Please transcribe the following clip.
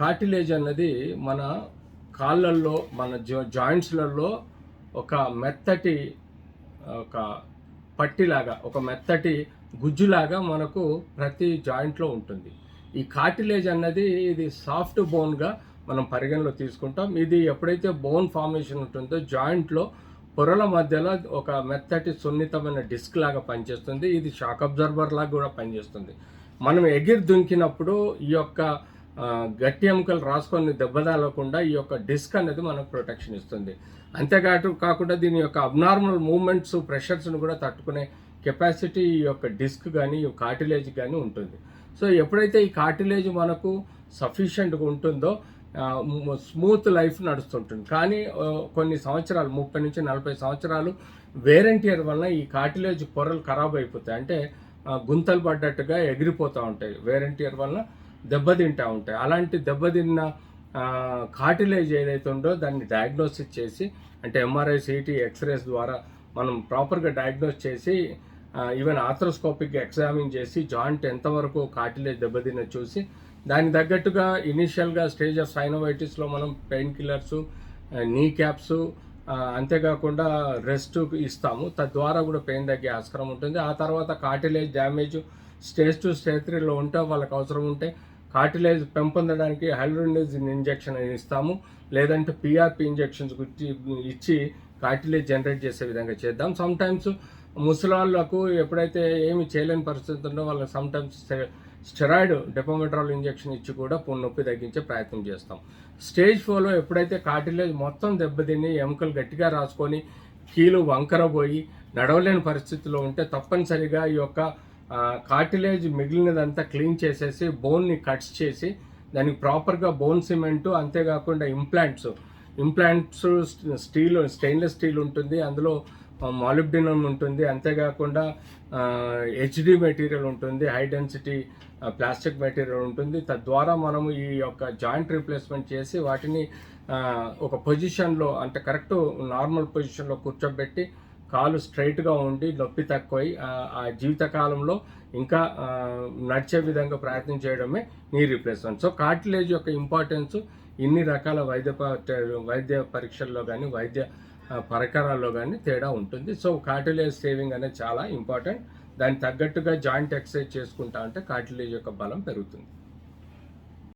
Cartilage అన్నది మన కాళ్ళల్లో మన జా జాయింట్స్లలో ఒక మెత్తటి ఒక పట్టిలాగా ఒక మెత్తటి గుజ్జులాగా మనకు ప్రతి జాయింట్లో ఉంటుంది. ఈ కార్టిలేజ్ అన్నది ఇది సాఫ్ట్ బోన్గా మనం పరిగణలో తీసుకుంటాం. ఇది ఎప్పుడైతే బోన్ ఫార్మేషన్ ఉంటుందో జాయింట్లో పొరల మధ్యలో ఒక మెత్తటి సున్నితమైన డిస్క్ లాగా పనిచేస్తుంది. ఇది షాక్ అబ్జర్వర్ లాగా కూడా పనిచేస్తుంది. మనం ఎగిరి దుంకినప్పుడు ఈ యొక్క గట్టి ఎముకలు రాసుకొని దెబ్బతాలకుండా ఈ యొక్క డిస్క్ అనేది మనకు ప్రొటెక్షన్ ఇస్తుంది. అంతేకాటు కాకుండా దీని యొక్క అబ్నార్మల్ మూమెంట్స్ ప్రెషర్స్ను కూడా తట్టుకునే కెపాసిటీ ఈ యొక్క డిస్క్ కానీ ఈ కార్టిలేజ్ కానీ ఉంటుంది. సో ఎప్పుడైతే ఈ కార్టిలేజ్ మనకు సఫిషియెంట్గా ఉంటుందో స్మూత్ లైఫ్ నడుస్తుంటుంది. కానీ కొన్ని సంవత్సరాలు ముప్పై నుంచి నలభై సంవత్సరాలు వేరెంటియర్ వలన ఈ కార్టిలేజ్ పొరలు ఖరాబ్ అయిపోతాయి. అంటే గుంతలు పడ్డట్టుగా ఎగిరిపోతూ ఉంటాయి వేరెంటియర్ వలన. దెబ్బతింటూ ఉంటాయి. అలాంటి దెబ్బతిన్న కార్టిలేజ్ ఏదైతే ఉందో దాన్ని డయాగ్నోసిస్ చేసి అంటే ఎంఆర్ఐ సిటీ ఎక్స్రేస్ ద్వారా మనం ప్రాపర్గా డయాగ్నోస్ చేసి ఈవెన్ ఆథ్రోస్కోపిక్ ఎగ్జామిన్ చేసి జాయింట్ ఎంతవరకు కార్టిలేజ్ దెబ్బతిన్న చూసి దానికి తగ్గట్టుగా ఇనీషియల్గా స్టేజ్ ఆఫ్ సైనోవైటిస్లో మనం పెయిన్ కిల్లర్స్ నీ క్యాప్స్ అంతేకాకుండా రెస్ట్ ఇస్తాము. తద్వారా కూడా పెయిన్ తగ్గే ఆస్కారం ఉంటుంది. ఆ తర్వాత cartilage damage stage two stage త్రీలో ఉంటే వాళ్ళకి అవసరం ఉంటే కార్టిలేజ్ పెంపొందడానికి హైడ్రోనిజిన్ ఇంజెక్షన్ ఇస్తాము. లేదంటే పిఆర్పి ఇంజెక్షన్స్ ఇచ్చి కార్టిలేజ్ జనరేట్ చేసే విధంగా చేద్దాం. సమ్ టైమ్స్ ముసలాళ్ళకు ఎప్పుడైతే ఏమి చేయలేని పరిస్థితి ఉందో వాళ్ళకి సమ్ టైమ్స్ స్టెరాయిడ్ డెపోమెట్రాల్ ఇంజెక్షన్ ఇచ్చి కూడా నొప్పి తగ్గించే ప్రయత్నం చేస్తాం. స్టేజ్ ఫోర్లో ఎప్పుడైతే కార్టిలేజ్ మొత్తం దెబ్బతిని ఎముకలు గట్టిగా రాసుకొని కీలు వంకరబోయి నడవలేని పరిస్థితిలో ఉంటే తప్పనిసరిగా ఈ యొక్క కార్టిలేజ్ మిగిలినదంతా క్లీన్ చేసేసి బోన్ని కట్స్ చేసి దానికి ప్రాపర్గా బోన్ సిమెంట్ అంతేకాకుండా implants implants steel stainless steel ఉంటుంది అందులో మాలిబ్డినం ఉంటుంది అంతేకాకుండా హెచ్డి మెటీరియల్ ఉంటుంది హై డెన్సిటీ ప్లాస్టిక్ మెటీరియల్ ఉంటుంది. తద్వారా మనము ఈ యొక్క జాయింట్ రీప్లేస్మెంట్ చేసి వాటిని ఒక పొజిషన్లో అంటే కరెక్ట్ నార్మల్ పొజిషన్లో కూర్చోబెట్టి కాలు స్ట్రైట్గా ఉండి నొప్పి తక్కువై ఆ, జీవితకాలంలో ఇంకా నడిచే విధంగా ప్రయత్నం చేయడమే నీ రీప్లేస్మెంట్. సో కార్టిలేజ్ యొక్క ఇంపార్టెన్స్ ఇన్ని రకాల వైద్య ప- వైద్య పరీక్షల్లో కానీ వైద్య పరికరాల్లో కానీ తేడా ఉంటుంది. సో కార్టిలేజ్ సేవింగ్ అనేది చాలా ఇంపార్టెంట్. దానికి తగ్గట్టుగా జాయింట్ ఎక్సర్సైజ్ చేసుకుంటా అంటే కార్టిలేజ్ యొక్క బలం పెరుగుతుంది.